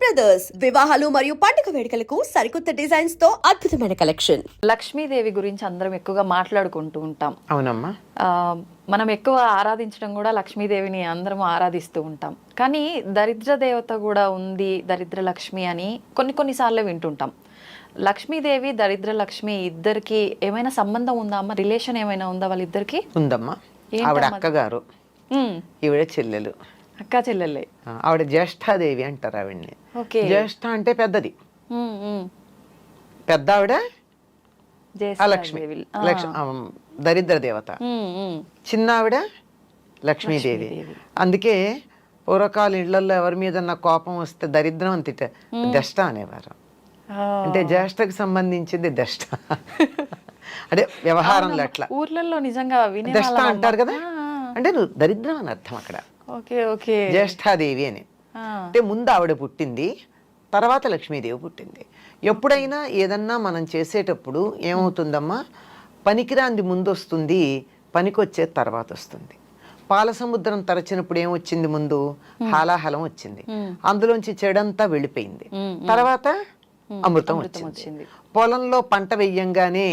Brothers వివాహాలు మరియు పండుగ వేడుకలకు సరికొత్త డిజైన్స్తో అద్భుతమైన కలెక్షన్ లక్ష్మీదేవి గురించి అందరం ఎక్కువగా మాట్లాడుకుంటూ ఉంటాం. అవునమ్మా. ఆ, మనం ఎక్కువ ఆరాధించడం కూడా లక్ష్మీదేవిని అందరం ఆరాధిస్తూ ఉంటాం. కానీ దరిద్ర దేవత కూడా ఉంది దరిద్ర లక్ష్మి అని కొన్ని కొన్నిసార్లు వింటుంటాం. లక్ష్మీదేవి దరిద్ర లక్ష్మి ఇద్దరికి ఏమైనా సంబంధం ఉందా అమ్మ? రిలేషన్ ఏమైనా ఉందా వాళ్ళిద్దరికి? ఉందమ్మా. ఆవిడ? అక్కగారు. ఈవిడ చెల్లెలు. అక్కా చెల్లెళ్ళే ఆవిడ జ్యేష్ఠాదేవి అంటారు ఆవిడ్ని. జ్యేష్ఠ అంటే పెద్దది. పెద్ద ఆవిడ లక్ష్మి. దరిద్ర దేవత. చిన్న ఆవిడ లక్ష్మీదేవి. అందుకే పూర్వకాల ఇళ్ళలో ఎవరి మీద కోపం వస్తే దరిద్రం అని తిట్ట దష్ట అనేవారు. అంటే జ్యేష్ఠకు సంబంధించింది దష్ట అంటే వ్యవహారంలో అట్లా. ఊర్లలో నిజంగా దష్ట అంటారు. కదా. అంటే నువ్వు దరిద్రం అని అర్థం అక్కడ. జ్యేష్ఠాదేవి అని. అంటే ముందు ఆవిడ పుట్టింది తర్వాత లక్ష్మీదేవి పుట్టింది. ఎప్పుడైనా ఏదన్నా మనం చేసేటప్పుడు ఏమవుతుందమ్మా? పనికిరాంది ముందు వస్తుంది పనికొచ్చే తర్వాత వస్తుంది పాల సముద్రం తరచినప్పుడు ఏమొచ్చింది ముందు? హాలాహలం వచ్చింది. అందులోంచి చెడంతా వెళ్ళిపోయింది. తర్వాత అమృతం వచ్చింది. పొలంలో పంట వెయ్యంగానే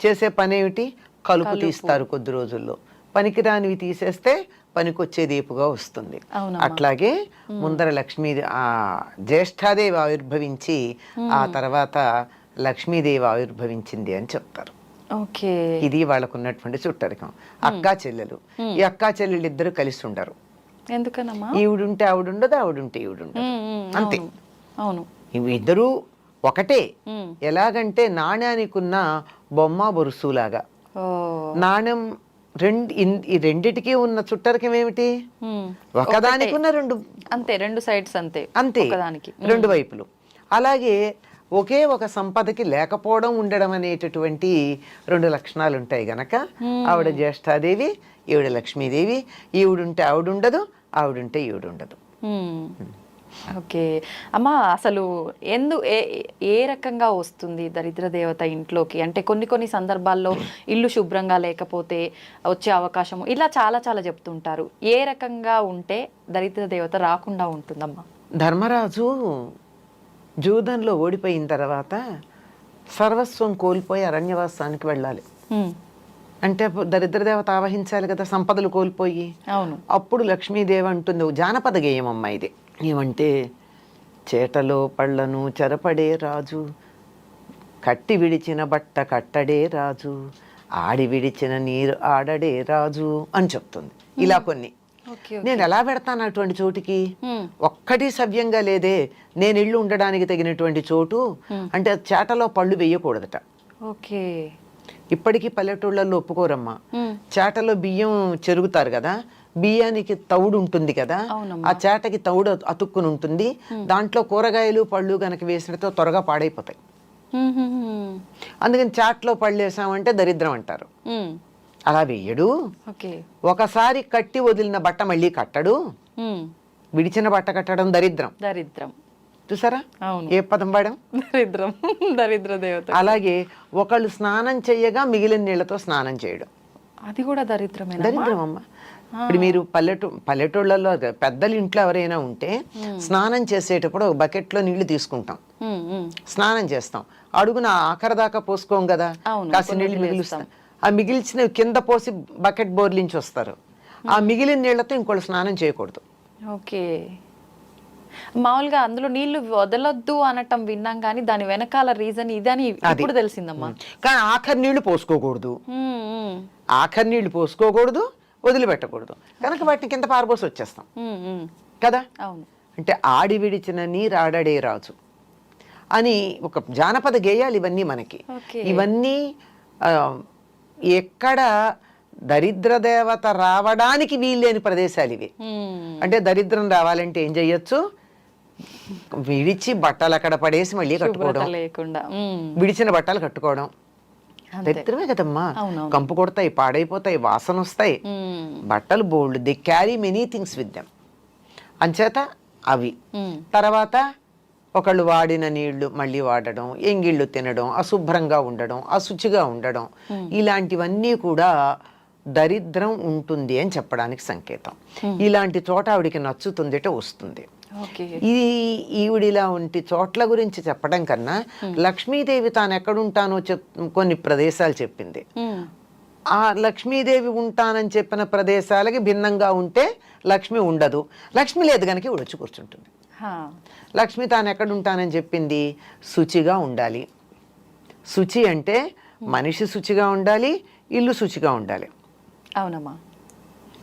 చేసే పని ఏమిటి కలుపు. తీస్తారు కొద్ది రోజుల్లో. పనికిరానివి తీసేస్తే పనికొచ్చేది ఏపుగా వస్తుంది. అట్లాగే ముందర లక్ష్మీ ఆ జ్యేష్ఠాదేవి ఆవిర్భవించి ఆ తర్వాత లక్ష్మీదేవి ఆవిర్భవించింది అని చెప్తారు. ఓకే. ఇది వాళ్ళకు ఉన్నటువంటి చుట్టరికం అక్కా చెల్లెలు. ఈ అక్కా చెల్లెలు ఇద్దరు కలిసి ఉండరు. ఎందుకనమ్మా? ఈవిడుంటే ఆవిడుండదు ఆవిడుంటే ఈవిడుండదు. అంతే. అవును. ఇద్దరూ ఒకటే. ఎలాగంటే నాణ్యానికున్న బొమ్మ బొరుసులాగా. నాణ్యం రెండు ఈ రెండిటికి ఉన్న చుట్టరికం ఏమిటి. ఒకదానికి ఉన్న రెండు అంతే రెండు సైడ్స్ అంతే. అంతే. ఒకదానికి. రెండు వైపులు. అలాగే ఒకే ఒక సంపదకి లేకపోవడం ఉండడం అనేటటువంటి రెండు లక్షణాలు ఉంటాయి గనక. ఆవిడ జ్యేష్ఠాదేవి ఈవిడ లక్ష్మీదేవి. ఈవిడుంటే ఆవిడుండదు ఆవిడుంటే ఈవిడుండదు. ఓకే. అమ్మా అసలు ఎందు ఏ ఏ రకంగా వస్తుంది దరిద్ర దేవత ఇంట్లోకి? అంటే కొన్ని కొన్ని సందర్భాల్లో ఇల్లు శుభ్రంగా లేకపోతే వచ్చే అవకాశం ఇలా చాలా చాలా చెప్తుంటారు. ఏ రకంగా ఉంటే దరిద్ర దేవత రాకుండా ఉంటుందమ్మా? ధర్మరాజు జూదంలో ఓడిపోయిన తర్వాత సర్వస్వం కోల్పోయి అరణ్యవాసానికి వెళ్ళాలి. అంటే దరిద్ర దేవత ఆవహించాలి కదా సంపదలు కోల్పోయి. అవును. అప్పుడు లక్ష్మీదేవి అంటుంది "ఓ జానపద గేయం అమ్మ ఇది. ఏమంటే చేటలో పళ్ళను చెరపడే రాజు కట్టి విడిచిన బట్ట కట్టడే రాజు ఆడి విడిచిన నీరు ఆడడే రాజు అని చెప్తుంది. ఇలా కొన్ని. ఓకే నేను ఎలా పెడతాను అటువంటి చోటికి. ఒక్కటి సవ్యంగా లేదే. నేను ఇల్లు ఉండడానికి తగినటువంటి చోటు. అంటే చేటలో పళ్ళు వేయకూడదట. ఓకే. ఇప్పటికీ పల్లెటూళ్ళల్లో ఒప్పుకోరమ్మా. చేటలో బియ్యం చెరుగుతారు కదా. బియ్యానికి తౌడు ఉంటుంది కదా. ఆ చేటకి తౌడు అతుక్కుని ఉంటుంది. దాంట్లో కూరగాయలు పళ్ళు గనక వేసినతో త్వరగా పాడైపోతాయి. అందుకని చాట్లో పళ్ళు వేసామంటే దరిద్రం అంటారు. అలా వేయడు. ఒకసారి కట్టి వదిలిన బట్ట మళ్ళీ కట్టడు. విడిచిన బట్ట కట్టడం దరిద్రం. దరిద్రం. చూసారా? ఏ పదం వాడాం? దరిద్రం. దరిద్ర దేవత. అలాగే ఒకళ్ళు స్నానం చెయ్యగా మిగిలిన నీళ్ళతో స్నానం చేయడం. అది కూడా దరిద్రమేనా దరిద్రం అమ్మ ఇప్పుడు మీరు పల్లెటూ పల్లెటూళ్ళలో పెద్దల ఇంట్లో ఎవరైనా ఉంటే స్నానం చేసేటప్పుడు ఒక బకెట్లో నీళ్ళు తీసుకుంటాం. స్నానం చేస్తాం. అడుగున ఆఖరి దాకా పోసుకోం కదా? కాసి నీళ్ళు నీళ్ళు మిగులుస్తాం ఆ మిగిల్చిన కింద పోసి బకెట్ బోర్లించి వస్తారు. ఆ మిగిలిన నీళ్ళతో ఇంకోళ్ళు స్నానం చేయకూడదు. ఓకే. మామూలుగా అందులో నీళ్ళు వదలొద్దు అనటం విన్నాం కానీ దాని వెనకాల రీజన్ ఇదని ఇప్పుడు తెలిసిందమ్మా. కానీ ఆఖరి నీళ్ళు పోసుకోకూడదు. ఆఖరి నీళ్ళు పోసుకోకూడదు. వదిలిపెట్టకూడదు. కనుక వాటిని కింద పారబోసి వచ్చేస్తాం. కదా? అంటే ఆడి విడిచిన నీరాడడే రాజు అని ఒక జానపద గేయాలు ఇవన్నీ మనకి. ఇవన్నీ ఎక్కడ దరిద్ర దేవత రావడానికి వీల్లేని ప్రదేశాలు ఇవి. అంటే దరిద్రం రావాలంటే ఏం చెయ్యొచ్చు? విడిచి బట్టలు అక్కడ పడేసి మళ్ళీ కట్టుకోవడం. విడిచిన బట్టలు కట్టుకోవడం. దరిద్రమే కదమ్మా. కంపు కొడతాయి పాడైపోతాయి వాసన వస్తాయి బట్టలు bold the carry many things with them. అంచేత అవి. తర్వాత ఒకళ్ళు వాడిన నీళ్ళు మళ్ళీ వాడడం ఎంగిళ్ళు తినడం అశుభ్రంగా ఉండడం అశుచిగా ఉండడం. ఇలాంటివన్నీ కూడా దరిద్రం ఉంటుంది అని చెప్పడానికి సంకేతం. ఇలాంటి చోట ఆవిడికి నచ్చుతుందిట వస్తుంది. ఓకే. ఇది ఈవిడిలా ఉంటి చోట్ల గురించి చెప్పడం కన్నా లక్ష్మీదేవి తాను ఎక్కడుంటానో చెప్ కొన్ని ప్రదేశాలు చెప్పింది. ఆ లక్ష్మీదేవి ఉంటానని చెప్పిన ప్రదేశాలకి భిన్నంగా ఉంటే లక్ష్మి ఉండదు. లక్ష్మి లేదు కనుక ఈవిడ వచ్చి కూర్చుంటుంది. లక్ష్మి తాను ఎక్కడ ఉంటానని చెప్పింది శుచిగా ఉండాలి. శుచి అంటే మనిషి శుచిగా ఉండాలి ఇల్లు శుచిగా ఉండాలి. అవునమ్మా.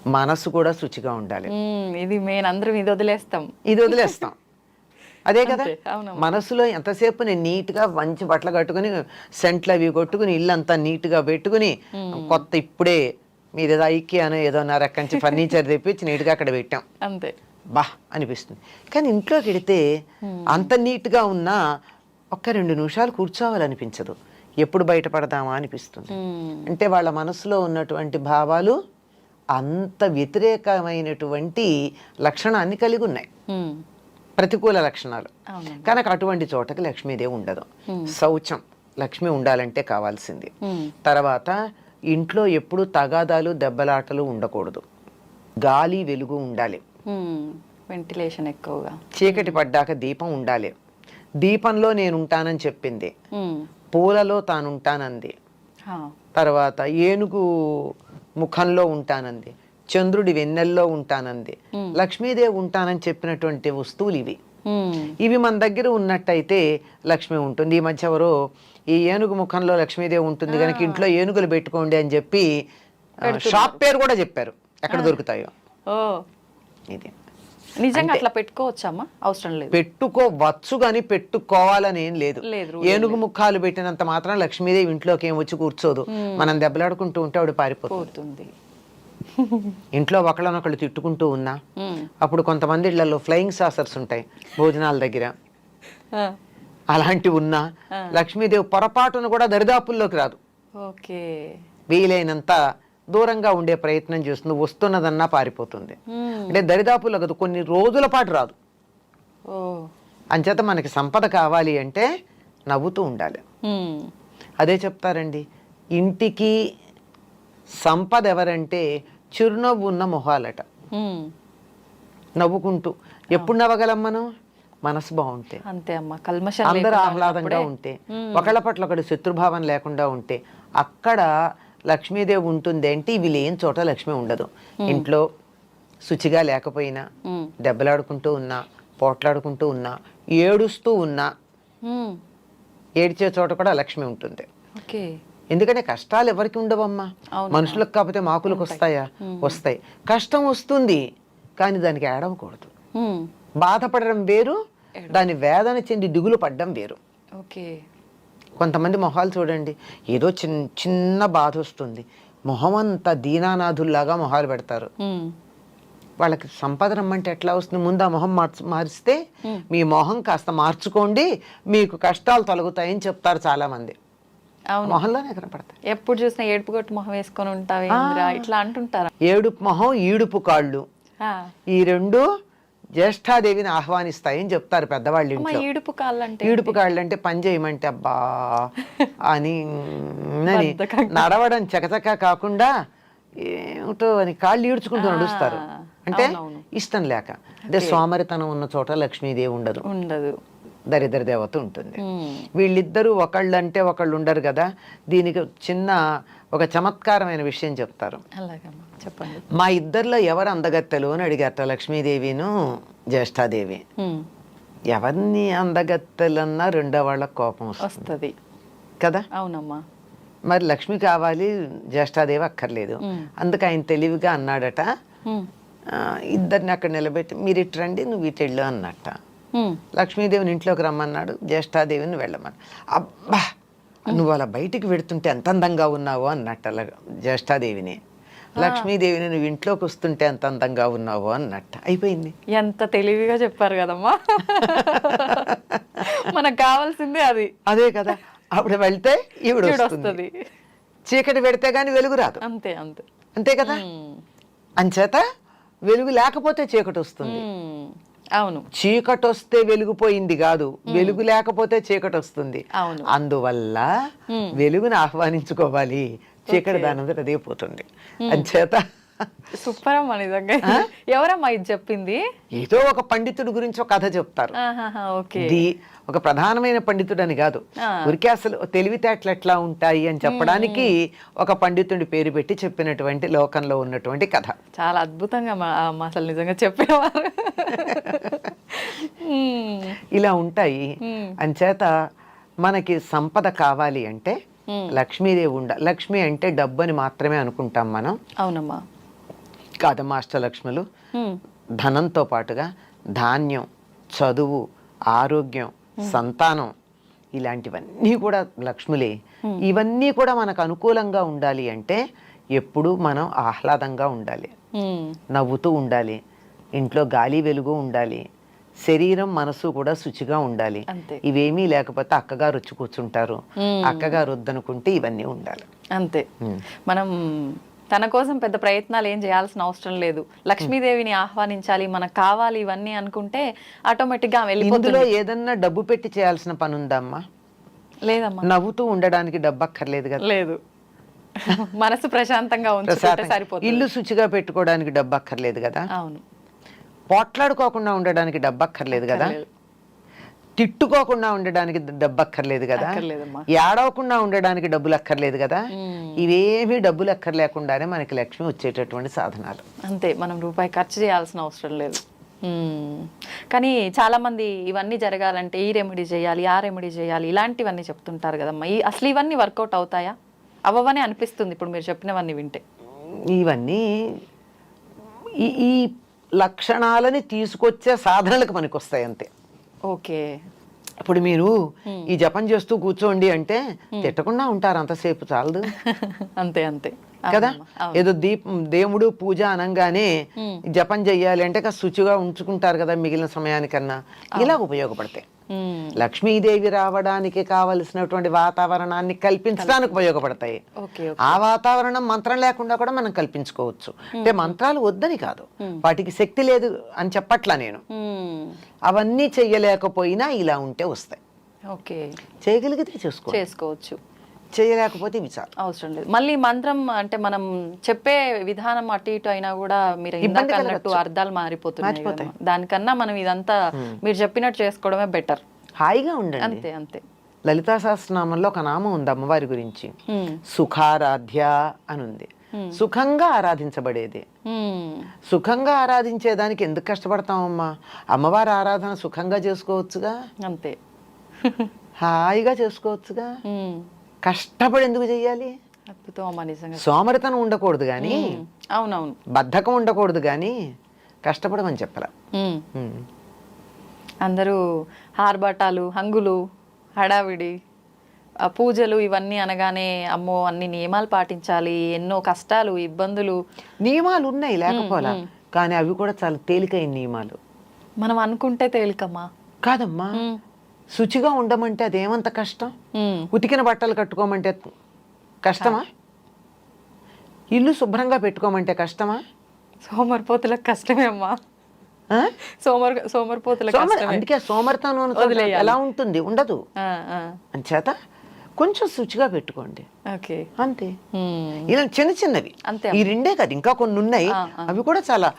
మనసు కూడా శుచిగా ఉండాలి. ఇది మేము అందరం ఇది వదిలేస్తాం. ఇది వదిలేస్తాం. అదే కదా? అంతే. మనసులో ఎంతసేపు నేను నీట్గా మంచి బట్టలు కట్టుకుని సెంట్లు అవి కొట్టుకుని ఇల్లంతా నీట్గా పెట్టుకుని కొత్త ఇప్పుడే మీరు ఏదో ఐక్యానో ఏదో నా రకంచి ఫర్నిచర్ తెప్పించి నీట్గా అక్కడ పెట్టాం. అంతే. బా అనిపిస్తుంది. కానీ ఇంట్లోకి వెడితే అంత నీట్గా ఉన్నా ఒక్క రెండు నిమిషాలు కూర్చోవాలనిపించదు. ఎప్పుడు బయటపడదామా అనిపిస్తుంది. అంటే వాళ్ళ మనసులో ఉన్నటువంటి భావాలు అంత వ్యతిరేకమైనటువంటి లక్షణాన్ని కలిగి ఉన్నాయి ప్రతికూల లక్షణాలు. కనుక అటువంటి చోటకి లక్ష్మీదేవి ఉండదు. శౌచం. లక్ష్మి ఉండాలంటే కావాల్సింది. తర్వాత ఇంట్లో ఎప్పుడు తగాదాలు దెబ్బలాటలు ఉండకూడదు. గాలి వెలుగు ఉండాలి. వెంటిలేషన్ ఎక్కువగా. చీకటి పడ్డాక దీపం ఉండాలి. దీపంలో నేను ఉంటానని చెప్పింది పూలలో తాను ఉంటానంది హా, తర్వాత ఏనుగు ముఖంలో ఉంటానంది. చంద్రుడి వెన్నెల్లో ఉంటానంది. లక్ష్మీదేవి ఉంటానని చెప్పినటువంటి వస్తువులు ఇవి. ఇవి మన దగ్గర ఉన్నట్టయితే లక్ష్మి ఉంటుంది. ఈ మధ్య ఎవరో ఈ ఏనుగు ముఖంలో లక్ష్మీదేవి ఉంటుంది కనుక ఇంట్లో ఏనుగులు పెట్టుకోండి అని చెప్పి షాప్ పేరు కూడా చెప్పారు. ఎక్కడ దొరుకుతాయో. ఇది. నిజంగా అట్లా పెట్టుకోవచ్చమ్మా? అవసరం లేదు. పెట్టుకోవచ్చు కానీ పెట్టుకోవాలని ఏం లేదు. ఏనుగు ముఖాలు పెట్టినంత మాత్రం లక్ష్మీదేవి ఇంట్లోకి ఏం వచ్చి కూర్చోదు. మనం దెబ్బలాడుకుంటూ ఉంటే ఆవిడ పారిపోతుంది. పోతుంది. ఇంట్లో ఒకళ్ళనొకళ్ళు తిట్టుకుంటూ ఉన్నా అప్పుడు కొంతమంది ఇళ్ళలో ఫ్లయింగ్ సాసర్స్ ఉంటాయి భోజనాల దగ్గర. అలాంటివి ఉన్నా లక్ష్మీదేవి పొరపాటును కూడా దరిదాపుల్లోకి రాదు. ఓకే. వీలైనంత దూరంగా ఉండే ప్రయత్నం చేస్తుంది వస్తున్నదన్నా పారిపోతుంది. అంటే దరిదాపుల్లో కదా కొన్ని రోజుల పాటు రాదు. అంచేత మనకి సంపద కావాలి అంటే నవ్వుతూ ఉండాలి. అదే చెప్తారండి ఇంటికి సంపద ఎవరంటే చిరునవ్వు ఉన్న మొహాలట. నవ్వుకుంటూ ఎప్పుడు నవ్వగలం మనం? మనసు బాగుంటే. అంతే అమ్మా కల్మషం అందరూ ఆహ్లాదంగా ఉంటే. ఒకళ్ళ పట్ల ఒకటి శత్రుభావం లేకుండా ఉంటే అక్కడ లక్ష్మీదేవి ఉంటుంది అంటే ఇవి లేని చోట లక్ష్మి ఉండదు. ఇంట్లో శుచిగా లేకపోయినా దెబ్బలాడుకుంటూ ఉన్నా పోట్లాడుకుంటూ ఉన్నా ఏడుస్తూ ఉన్నా ఏడ్చే చోట కూడా లక్ష్మి ఉంటుంది. ఓకే. ఎందుకంటే కష్టాలు ఎవరికి ఉండవమ్మా? మనుషులకు కాకపోతే మాకులకు వస్తాయా? వస్తాయి. కష్టం వస్తుంది కానీ దానికి ఏడవకూడదు. బాధపడడం వేరు దాని వేదన చెంది దిగులు పడ్డం వేరు. ఓకే. కొంతమంది మొహాలు చూడండి ఏదో చిన్న చిన్న బాధ వస్తుంది. మొహం అంతా దీనానాథుల్లాగా మొహాలు పెడతారు. వాళ్ళకి సంపద రమ్మంటే ఎట్లా వస్తుంది? ముందు ఆ మొహం మార్చు మారిస్తే మీ మొహం కాస్త మార్చుకోండి మీకు కష్టాలు తొలగుతాయని చెప్తారు చాలా మంది అవును. మొహంలోనే కనపడతాయి. ఎప్పుడు చూసినా ఏడుపు కొట్టు మొహం వేసుకొని ఉంటావు ఇట్లా అంటుంటారా? ఏడుపు మొహం ఈడుపు కాళ్ళు. ఈ రెండు జ్యేష్ఠాదేవిని ఆహ్వానిస్తాయని చెప్తారు పెద్దవాళ్ళ ఇంట్లో. ఈడుపు కాళ్ళు అంటే ఈడుపు కాళ్ళు అంటే పని చేయమంటే అబ్బా అని. నడవడం చకచక కాకుండా ఏమిటో అని కాళ్ళు ఈడ్చుకుంటూ నడుస్తారు. అంటే. ఇష్టం లేక. అదే సోమరితనం ఉన్న చోట లక్ష్మీదేవి ఉండదు. ఉండదు. దరిద్ర దేవత ఉంటుంది. వీళ్ళిద్దరూ ఒకళ్ళు అంటే ఒకళ్ళు ఉండరు కదా. దీనికి చిన్న ఒక చమత్కారమైన విషయం చెప్తారు. చెప్పండి. మా ఇద్దరిలో ఎవరు అందగత్తెలు అని అడిగారట లక్ష్మీదేవిను జ్యేష్ఠాదేవి. ఎవరిని అందగత్తెలన్నా రెండో వాళ్ళకి కోపం వస్తుంది. కదా? అవునమ్మా. మరి లక్ష్మి కావాలి జ్యేష్ఠాదేవి అక్కర్లేదు. అందుకు ఆయన తెలివిగా అన్నాడట. ఉమ్, "ఆ, ఇద్దరిని అక్కడ నిలబెట్టి మీరు ఇటు రండి నువ్వు ఇటు వెళ్ళు అన్నట్ట. లక్ష్మీదేవిని ఇంట్లోకి రమ్మన్నాడు జ్యేష్ఠాదేవిని వెళ్ళమని అబ్బా! నువ్వు అలా బయటికి వెడుతుంటే ఎంత అందంగా ఉన్నావో అన్నట్ట అలా జ్యేష్ఠాదేవిని లక్ష్మీదేవిని నువ్వు ఇంట్లోకి వస్తుంటే ఎంత అందంగా ఉన్నావో అన్నట్ట. అయిపోయింది. ఎంత తెలివిగా చెప్పారు కదమ్మా. మనకు కావాల్సిందే అది. అదే కదా అప్పుడు వెళ్తే ఈవిడ వస్తుంది. చీకటి పెడితే గాని వెలుగు రాదు. అంతే అంతే. అంతే కదా? అంచేత వెలుగు లేకపోతే చీకటి వస్తుంది. అవును. చీకటి వస్తే వెలుగుపోయింది కాదు. వెలుగు లేకపోతే చీకటి వస్తుంది అవును. అందువల్ల వెలుగుని ఆహ్వానించుకోవాలి. చీకటి దానంతట అదే పోతుంది. అంచేత సూపర్ అమ్మా నిజంగా ఎవరమ్మా ఇది చెప్పింది? ఏదో ఒక పండితుడి గురించి ఒక కథ చెప్తారు. ఇది ఒక ప్రధానమైన పండితుడు అని కాదు. ఊరికే అసలు తెలివితేటలు ఎట్లా ఉంటాయి అని చెప్పడానికి ఒక పండితుడి పేరు పెట్టి చెప్పినటువంటి లోకంలో ఉన్నటువంటి కథ. చాలా అద్భుతంగా అసలు నిజంగా చెప్పేవారు. ఇలా ఉంటాయి. అంచేత మనకి సంపద కావాలి అంటే. లక్ష్మీదేవి ఉండ లక్ష్మి అంటే డబ్బు అని మాత్రమే అనుకుంటాం మనం అవునమ్మా కాదమ్మా అష్టలక్ష్ములు మ్మ్. ధనంతో పాటుగా ధాన్యం చదువు ఆరోగ్యం సంతానం ఇలాంటివన్నీ కూడా లక్ష్ములే ఇవన్నీ కూడా మనకు అనుకూలంగా ఉండాలి అంటే ఎప్పుడూ మనం ఆహ్లాదంగా ఉండాలి. నవ్వుతూ ఉండాలి ఇంట్లో గాలి వెలుగు ఉండాలి. శరీరం మనసు కూడా శుచిగా ఉండాలి. ఇవేమీ లేకపోతే అక్కగారు వచ్చి కూర్చుంటారు. అక్కగారు వద్దనుకుంటే ఇవన్నీ ఉండాలి. అంతే. మనం తన కోసం పెద్ద ప్రయత్నాలు ఏం చేయాల్సిన అవసరం లేదు. లక్ష్మీదేవిని ఆహ్వానించాలి మనకు కావాలి ఇవన్నీ అనుకుంటే ఆటోమేటిక్గా ఆమె ఇందులో ఏదన్నా డబ్బు పెట్టి చేయాల్సిన పని ఉందమ్మా లేదమ్మా. నవ్వుతూ ఉండడానికి డబ్బు అక్కర్లేదు కదా. లేదు. మనసు ప్రశాంతంగా ఉంచుకుంటే. సరిపోతుంది. ఇల్లు శుచిగా పెట్టుకోవడానికి డబ్బు అక్కర్లేదు కదా. అవును. పోట్లాడుకోకుండా ఉండడానికి డబ్బు అక్కర్లేదు కదా. తిట్టుకోకుండా ఉండడానికి డబ్బు అక్కర్లేదు కదా. ఏడవకుండా ఉండడానికి డబ్బులు అక్కర్లేదు కదా. ఇవేమీ డబ్బులు అక్కర్లేకుండానే మనకి లక్ష్మి వచ్చేటటువంటి సాధనాలు అంతే మనం రూపాయి ఖర్చు చేయాల్సిన అవసరం లేదు. కానీ చాలా మంది ఇవన్నీ జరగాలంటే ఈ రెమెడీ చేయాలి ఆ రెమెడీ చేయాలి ఇలాంటివన్నీ చెప్తుంటారు కదమ్మా ఈ అసలు ఇవన్నీ వర్కౌట్ అవుతాయా అవ్వవని అనిపిస్తుంది ఇప్పుడు మీరు చెప్పినవన్నీ వింటే ఇవన్నీ ఈ ఈ లక్షణాలని తీసుకొచ్చే సాధనలకు మనకి వస్తాయి అంతే. ఓకే. ఇప్పుడు మీరు ఈ జపం చేస్తూ కూర్చోండి అంటే తిట్టకుండా ఉంటారు అంతసేపు చాలదు. అంతే అంతే. కదా. ఏదో దీపం దేవుడు పూజ అనగానే జపం చెయ్యాలి అంటే శుచిగా ఉంచుకుంటారు కదా మిగిలిన సమయానికన్నా. ఇలా ఉపయోగపడతాయి. లక్ష్మీదేవి రావడానికి కావలసినటువంటి వాతావరణాన్ని కల్పించడానికి ఉపయోగపడతాయి. ఓకే ఆ వాతావరణం మంత్రం లేకుండా కూడా మనం కల్పించుకోవచ్చు. అంటే మంత్రాలు వద్దని కాదు. వాటికి శక్తి లేదు అని చెప్పట్లా నేను. అవన్నీ చెయ్యలేకపోయినా ఇలా ఉంటే వస్తాయి. ఓకే. చేయగలిగితే చేసుకో. చేసుకోవచ్చు. చేయలేకపోతే ఇవి చాలు అవసరం లేదు. మళ్ళీ మంత్రం అంటే మనం చెప్పే విధానం అటు ఇటు అయినా కూడా మీరు ఇందాక ఇబ్బంది అన్నట్టు. అర్థాలు మారిపోతున్నాయి. దానికన్నా మనం ఇదంతా మీరు చెప్పినట్టు చేసుకోవడమే బెటర్ హాయిగా ఉండండి. అంతే అంతే. లలితా సహస్రనామంలో ఒక నామం ఉంది అమ్మవారి గురించి. సుఖారాధ్య అని ఉంది సుఖంగా ఆరాధించబడేది. సుఖంగా ఆరాధించేదానికి ఎందుకు కష్టపడతామమ్మా అమ్మవారి ఆరాధన సుఖంగా చేసుకోవచ్చుగా? అంతే. హాయిగా చేసుకోవచ్చుగా. కష్టపడి ఎందుకు నిజంగా. సోమరితనం ఉండకూడదు కానీ. అవునవును. బద్ధకం ఉండకూడదు కానీ కష్టపడమని చెప్పరా. అందరూ ఆర్భాటాలు హంగులు హడావిడి పూజలు ఇవన్నీ అనగానే అమ్మో అన్ని నియమాలు పాటించాలి ఎన్నో కష్టాలు ఇబ్బందులు. నియమాలు ఉన్నాయి లేకపోలా? కానీ అవి కూడా చాలా తేలికైన నియమాలు. మనం అనుకుంటే తేలికమ్మా. కాదమ్మా. మ్మ్. శుచిగా ఉండమంటే అదేమంత కష్టం. ఉతికిన బట్టలు కట్టుకోమంటే కష్టమా ఇల్లు శుభ్రంగా పెట్టుకోమంటే కష్టమా సోమరిపోతులకు కష్టమే అమ్మా? సోమర్ సోమరిపోతులకు అందుకే సోమరితనం. ఎలా ఉంటుంది ఉండదు. అంచేత కొంచెం శుచిగా పెట్టుకోండి ఓకే అంతే. ఇలా చిన్న చిన్నవి అంతే ఈ రెండే కాదు ఇంకా కొన్ని ఉన్నాయి. అవి కూడా చాలా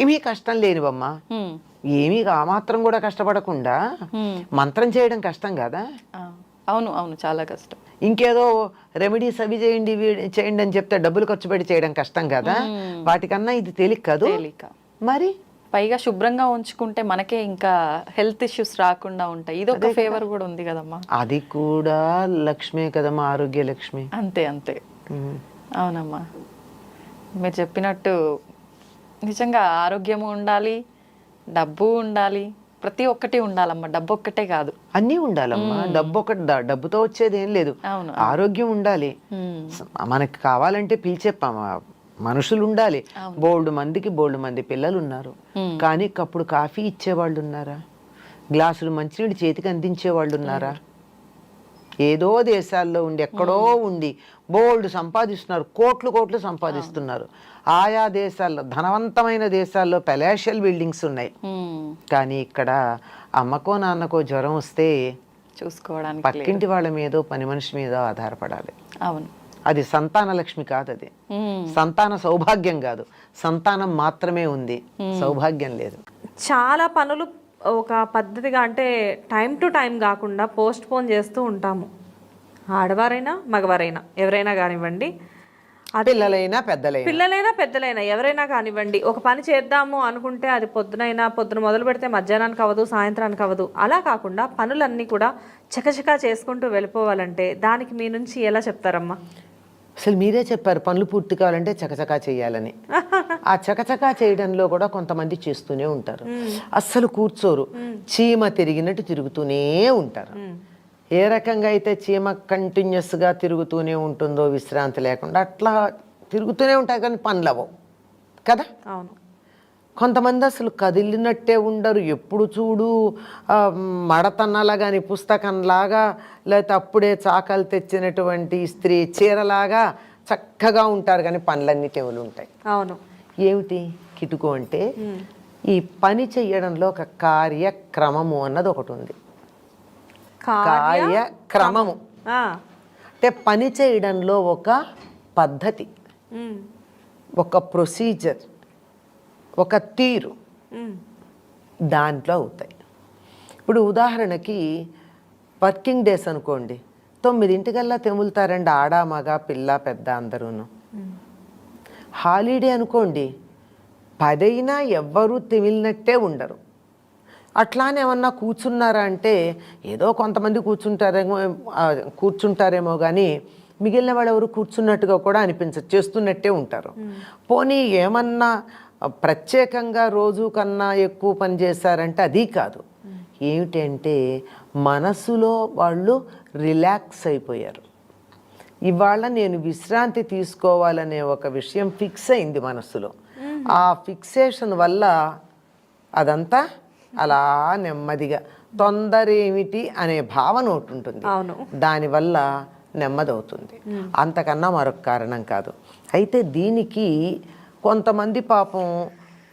ఏమీ కష్టం లేనివమ్మా మ్మ్. ఏమీ ఆ మాత్రం కూడా కష్టపడకుండా. మంత్రం చేయడం కష్టం కదా? అవును అవును చాలా కష్టం. ఇంకేదో రెమెడీస్ అవి చేయండి చేయండి అని చెప్తే డబ్బులు ఖర్చు పెట్టి చేయడం కష్టం కదా? వాటికన్నా ఇది తేలిక కాదు. తేలిక. మరి? పైగా శుభ్రంగా ఉంచుకుంటే మనకే ఇంకా హెల్త్ ఇష్యూస్ రాకుండా ఉంటాయి. ఇది ఒక ఫేవర్ కూడా ఉంది కదమ్మా. అది కూడా లక్ష్మే కదమ్మా ఆరోగ్య లక్ష్మి. అంతే అంతే. అవునమ్మా. మీరు చెప్పినట్టు నిజంగా ఆరోగ్యము ఉండాలి డబ్బు ఉండాలి. ప్రతి ఒక్కటి ఉండాలమ్మా. డబ్బు ఒక్కటే కాదు. అన్నీ ఉండాలమ్మా. డబ్బు ఒకటి డబ్బుతో వచ్చేది ఏం లేదు. ఆరోగ్యం ఉండాలి. మనకి కావాలంటే పిలిచే మనుషులు ఉండాలి. బోల్డ్ మందికి బోల్డ్ మంది పిల్లలు ఉన్నారు. కానీ కప్పుడు కాఫీ ఇచ్చేవాళ్ళు ఉన్నారా? గ్లాసులు మంచినీళ్ళు చేతికి అందించే వాళ్ళు ఉన్నారా ఏదో దేశాల్లో ఉండి ఎక్కడో ఉండి బోల్డ్ సంపాదిస్తున్నారు కోట్లు కోట్లు సంపాదిస్తున్నారు. ఆయా దేశాల్లో ధనవంతమైన దేశాల్లో పెలాషియల్ బిల్డింగ్స్ ఉన్నాయి. కానీ ఇక్కడ అమ్మకో నాన్నకో జ్వరం వస్తే చూసుకోవడానికి. పక్కింటి వాళ్ళ మీదో పని మనిషి మీదో ఆధారపడాలి. అవును. అది సంతాన లక్ష్మి కాదు అది. సంతాన సౌభాగ్యం కాదు. సంతానం మాత్రమే ఉంది. సౌభాగ్యం లేదు. చాలా పనులు ఒక పద్ధతిగా అంటే టైం టు టైం కాకుండా పోస్ట్ పోన్ చేస్తూ ఉంటాము. ఆడవారైనా మగవారైనా ఎవరైనా కానివ్వండి. పిల్లలైనా పెద్దలైనా. పిల్లలైనా పెద్దలైనా ఎవరైనా కానివ్వండి. ఒక పని చేద్దాము అనుకుంటే అది పొద్దునైనా పొద్దున మొదలు పెడితే మధ్యాహ్నానికి అవ్వదు సాయంత్రానికి అవ్వదు. అలా కాకుండా పనులన్నీ కూడా చకచకా చేసుకుంటూ వెళ్ళిపోవాలంటే దానికి మీ నుంచి ఎలా చెప్తారమ్మా? అసలు మీరే చెప్పారు పనులు పూర్తి కావాలంటే చకచకా చేయాలని. ఆ చకచకా చేయడంలో కూడా కొంతమంది చేస్తూనే ఉంటారు. అస్సలు కూర్చోరు. చీమ తిరిగినట్టు తిరుగుతూనే ఉంటారు. ఏ రకంగా అయితే చీమ కంటిన్యూస్గా తిరుగుతూనే ఉంటుందో విశ్రాంతి లేకుండా అట్లా తిరుగుతూనే ఉంటాయి కానీ పనులు అవ్వవు. కదా? అవును. కొంతమంది అసలు కదిలినట్టే ఉండరు. ఎప్పుడు చూడు మడతన్నలా కానీ పుస్తకంలాగా లేకపోతే అప్పుడే చాకలు తెచ్చినటువంటి స్త్రీ చీరలాగా చక్కగా ఉంటారు. కానీ పనులన్నీ తెవులు ఉంటాయి. అవును. ఏమిటి? కిటుకు అంటే ఈ పని చెయ్యడంలో ఒక కార్యక్రమము అన్నది ఒకటి ఉంది. కార్య కార్యక్రమము అంటే పని చేయడంలో ఒక పద్ధతి. ఒక ప్రొసీజర్. ఒక తీరు దాంట్లో అవుతాయి. ఇప్పుడు ఉదాహరణకి వర్కింగ్ డేస్ అనుకోండి తొమ్మిదింటికల్లా తెములుతారండి ఆడ మగ పిల్ల పెద్ద అందరూను. హాలిడే అనుకోండి పదైనా ఎవ్వరూ తెమిలినట్టే ఉండరు. అట్లానే ఏమన్నా కూర్చున్నారా అంటే ఏదో కొంతమంది కూర్చుంటారేమో కూర్చుంటారేమో కానీ మిగిలిన వాళ్ళు ఎవరు కూర్చున్నట్టుగా కూడా అనిపించదు చేస్తున్నట్టే ఉంటారు. పోనీ ఏమన్నా ప్రత్యేకంగా రోజు కన్నా ఎక్కువ పని చేశారంటే అది కాదు. ఏమిటంటే మనసులో వాళ్ళు రిలాక్స్ అయిపోయారు. ఇవాళ నేను విశ్రాంతి తీసుకోవాలనే ఒక విషయం ఫిక్స్ అయింది మనసులో. ఆ ఫిక్సేషన్ వల్ల అదంతా అలా నెమ్మదిగా తొందర ఏమిటి అనే భావన ఒకటి ఉంటుంది. దానివల్ల నెమ్మదవుతుంది. అంతకన్నా మరొక కారణం కాదు. అయితే దీనికి కొంతమంది పాపం